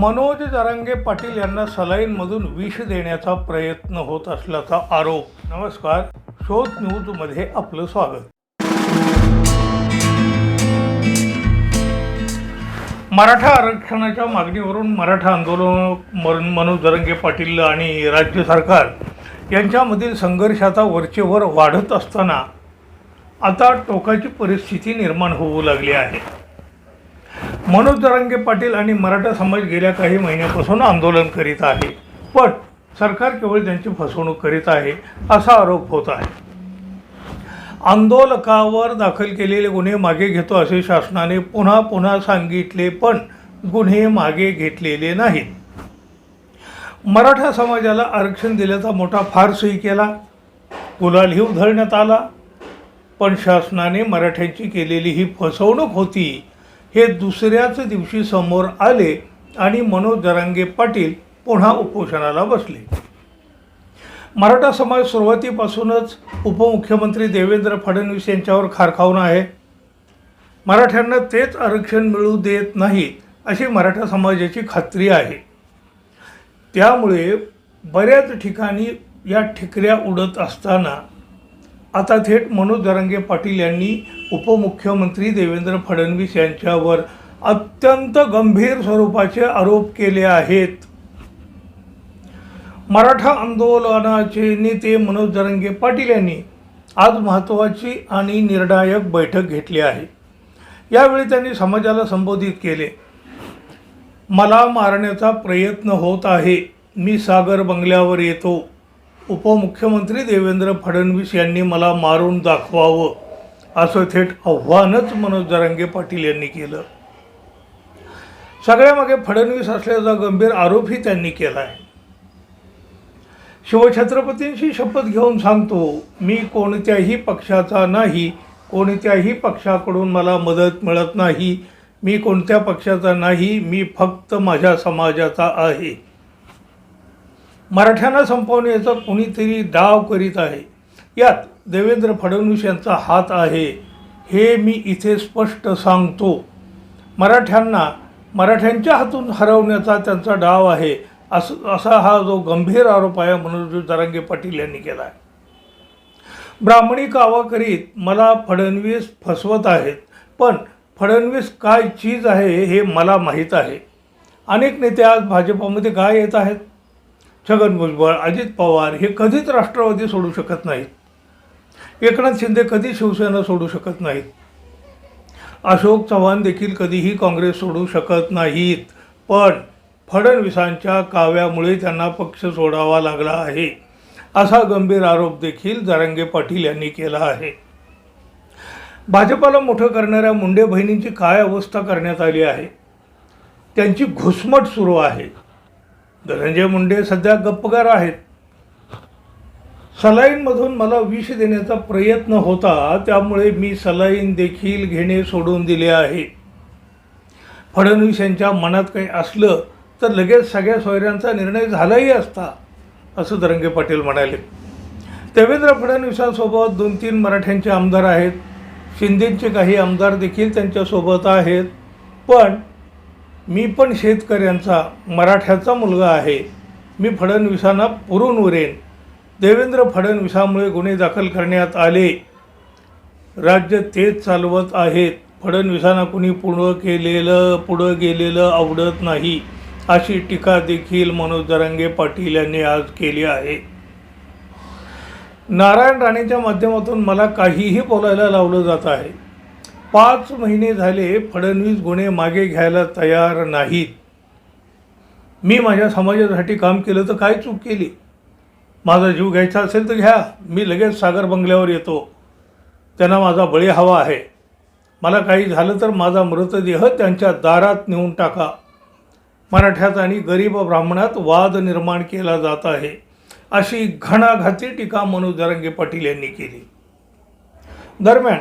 मनोज जरांगे पाटील यांना सलाईनमधून विष देण्याचा प्रयत्न होत असल्याचा आरोप. नमस्कार. शोध न्यूजमध्ये आपलं स्वागत. मराठा आरक्षणाच्या मागणीवरून मराठा आंदोलन मरण मनोज जरंगे पाटील आणि राज्य सरकार यांच्यामधील संघर्षाचा वरचेवर वाढत असताना आता टोकाची परिस्थिती निर्माण होऊ लागली आहे. मनोज जरांगे पाटील आणि मराठा समाज गेल्या काही महिन्यापासून आंदोलन करीत आहे. पण सरकार केवळ त्यांची फसवणूक करीत आहे असा आरोप होत आहे. आंदोलकावर दाखल केलेले गुन्हे मागे घेतो असे शासनाने पुन्हा पुन्हा सांगितले पण गुन्हे मागे घेतलेले नाहीत. मराठा समाजाला आरक्षण दिल्याचा मोठा फारसही केला. गुलालही उधळण्यात आला. पण शासनाने मराठ्यांची केलेली ही फसवणूक होती हे दुसऱ्याच दिवशी समोर आले आणि मनोज दरांगे पाटील पुन्हा उपोषणाला बसले. मराठा समाज सुरुवातीपासूनच उपमुख्यमंत्री देवेंद्र फडणवीस यांच्यावर खारखावून आहे. मराठ्यांना तेच आरक्षण मिळू देत नाही अशी मराठा समाजाची खात्री आहे. त्यामुळे बऱ्याच ठिकाणी या ठिकऱ्या उडत असताना आता थेट मनोज दरंगे पाटील यांनी उपमुख्यमंत्री देवेंद्र फडणवीस यांच्यावर अत्यंत गंभीर स्वरूपाचे आरोप केले आहेत. मराठा आंदोलनाचे नेते मनोज जरंगे पाटील यांनी आज महत्त्वाची आणि निर्णायक बैठक घेतली आहे. यावेळी त्यांनी समाजाला संबोधित केले. मला मारण्याचा प्रयत्न होत आहे. मी सागर बंगल्यावर येतो. उपमुख्यमंत्री देवेंद्र फडणवीस यांनी मला मारून दाखवावं असं थेट आव्हानच मनोज जरांगे पाटील यांनी केलं. सगळ्यामागे फडणवीस असल्याचा गंभीर आरोपही त्यांनी केला आहे शिवछत्रपतींशी शपथ घेऊन सांगतो मी कोणत्याही पक्षाचा नाही कोणत्याही पक्षाकडून मला मदत मिळत नाही मी कोणत्या पक्षाचा नाही मी फक्त माझ्या समाजाचा आहे. मराठ्यांना संपवण्याचा कुणीतरी डाव करीत आहे. यात देवेंद्र फडणवीस यांचा हात आहे. हे मी इथे स्पष्ट सांगतो. मराठ्यांना मराठ्यांच्या हातून हरवण्याचा त्यांचा डाव आहे. असं असा हा जो गंभीर आरोप आहे मनोज जरांगे पाटील यांनी केला आहे ब्राह्मणी कावा करीत मला फडणवीस फसवत आहेत. पण फडणवीस काय चीज आहे हे मला माहीत आहे. अनेक नेते आज भाजपामध्ये काय येत आहेत? छगन भुजबळ अजित पवार हे कधीच राष्ट्रवादी सोडू शकत नाहीत. एकनाथ शिंदे कधी शिवसेना सोडू शकत नाहीत. अशोक चव्हाण देखील कधीही काँग्रेस सोडू शकत नाहीत. पण फडणवीसांच्या काव्यामुळे त्यांना पक्ष सोडावा लागला आहे. असा गंभीर आरोप देखील जारंगे पाटील यांनी केला आहे. भाजपाला मोठं करणाऱ्या मुंडे बहिणींची काय अवस्था करण्यात आली आहे? त्यांची घुसमट सुरू आहे. धनंजय मुंडे सध्या गप्पगार आहेत. सलाईनमधून मला विष देण्याचा प्रयत्न होता त्यामुळे मी सलाईन देखील घेणे सोडून दिले आहे. फडणवीस यांच्या मनात काही असलं तर लगेच सगळ्या सोयऱ्यांचा निर्णय झालाही असता असं दरंगे पाटील म्हणाले. देवेंद्र फडणवीसांसोबत दोन तीन मराठ्यांचे आमदार आहेत. शिंदेचे काही आमदार देखील त्यांच्यासोबत आहेत. पण मी पण शेतकऱ्यांचा मराठ्याचा मुलगा आहे. मी फडणवीसांना पुरून उरेन. देवेंद्र फडणवीसामुळे गुन्हे दाखल करण्यात आले. राज्य तेच चालवत आहेत. फडणवीसांना कुणी पुढं केलेलं पुढं गेलेलं आवडत नाही अशी टीका देखील मनोज जरांगे पाटील यांनी आज केली आहे. नारायण राणेच्या माध्यमातून मला काहीही बोलायला लावलं जात आहे. पाच महिने झाले फडणवीस गुन्हे मागे घ्यायला तयार नाहीत. मी माझ्या समाजासाठी काम केलं तर काय चूक केली? माझा जीव घ्यायचा असेल तर घ्या. मी लगेच सागर बंगल्यावर येतो. त्यांना माझा बळी हवा आहे. मला काही झालं तर माझा मृतदेह त्यांच्या दारात नेऊन टाका. मराठ्यात आणि गरीब ब्राह्मणात वाद निर्माण केला जात आहे. अशी घणाघाती टीका मनोज दरंगे पाटील यांनी केली. दरम्यान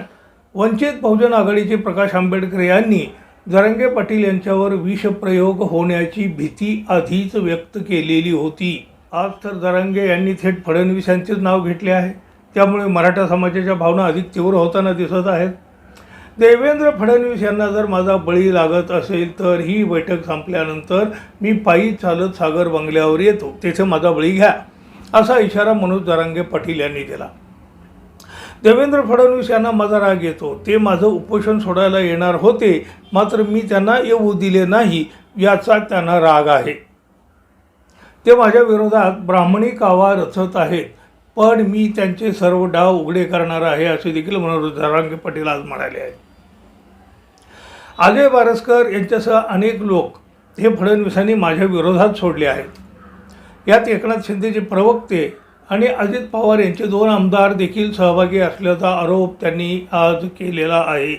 वंचित बहुजन आघाडीचे प्रकाश आंबेडकर यांनी जरांगे पाटील यांच्यावर विषप्रयोग होण्याची भीती आधीच व्यक्त केलेली होती. आज तर जरांगे यांनी थेट फडणवीस यांचेच नाव घेतले आहे. त्यामुळे मराठा समाजाच्या भावना अधिक तीव्र होताना दिसत आहेत. देवेंद्र फडणवीस यांना जर माझा बळी लागत असेल तर ही बैठक संपल्यानंतर मी पायी चालत सागर बंगल्यावर येतो. तेथे माझा बळी घ्या असा इशारा मनोज जरांगे पाटील यांनी दिला. देवेंद्र फडणवीस यांना माझा राग येतो. ते माझं उपोषण सोडायला येणार होते. मात्र मी त्यांना येऊ दिले नाही याचा त्यांना राग आहे. ते माझ्या विरोधात ब्राह्मणी कावा रचत आहेत. पण मी त्यांचे सर्व डाव उघडे करणार आहे असे देखील मनोज जरांगे पाटील आज म्हणाले आहेत. अजय बारसकर यांच्यासह अनेक लोक हे फडणवीसांनी माझ्या विरोधात सोडले आहेत. यात एकनाथ शिंदेचे प्रवक्ते आणि अजित पवार यांचे दोन आमदार देखील सहभागी असल्याचा आरोप त्यांनी आज केलेला आहे.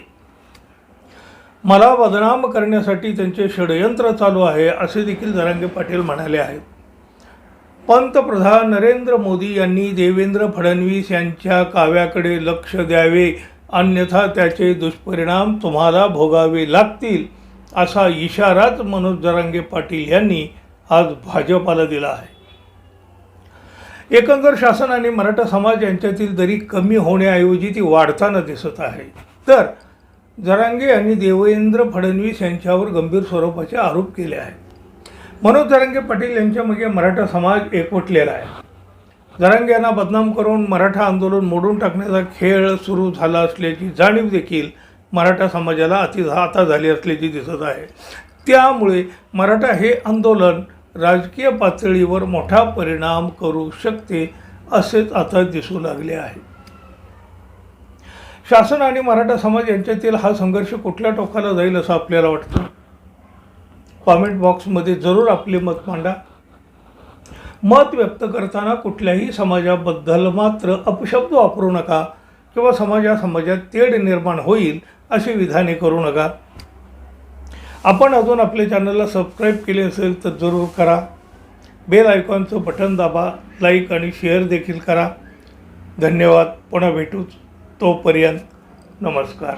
मला बदनाम करण्यासाठी त्यांचे षडयंत्र चालू आहे असे देखील जरांगे पाटील म्हणाले आहेत. पंतप्रधान नरेंद्र मोदी यांनी देवेंद्र फडणवीस यांच्या काव्याकडे लक्ष द्यावे अन्यथा त्याचे दुष्परिणाम तुम्हाला भोगावे लागतील असा इशाराच मनोज जरांगे पाटील यांनी आज भाजपाला दिला आहे. एकंदर शासन आणि मराठा समाज यांच्यातील दरी कमी होण्याऐवजी ती वाढताना दिसत आहे. तर जरांगे यांनी देवेंद्र फडणवीस यांच्यावर गंभीर स्वरूपाचे आरोप केले आहेत. मनोज जरांगे पाटील यांच्यामध्ये मराठा समाज एकवटलेला आहे. जरांगे यांना बदनाम करून मराठा आंदोलन मोडून टाकण्याचा खेळ सुरू झाला असल्याची जाणीव देखील मराठा समाजाला अति आता झाली असल्याची दिसत आहे. त्यामुळे मराठा हे आंदोलन राजकीय पातळीवर मोठा परिणाम करू शकते असेच आता दिसू लागले आहे. शासन आणि मराठा समाज यांच्यातील हा संघर्ष कुठल्या टोकाला जाईल असं आपल्याला वाटतं? कॉमेंट बॉक्समध्ये जरूर आपले मत मांडा. मत व्यक्त करताना कुठल्याही समाजाबद्दल मात्र अपशब्द वापरू नका किंवा समाजा समाजात तेढ निर्माण होईल अशी विधाने करू नका. आपण अजून आपल्या चॅनलला सबस्क्राईब केले असेल तर जरूर करा. बेल आयकॉनचं बटन दाबा लाईक आणि शेअर देखील करा. धन्यवाद. पुन्हा भेटूच तोपर्यंत. नमस्कार.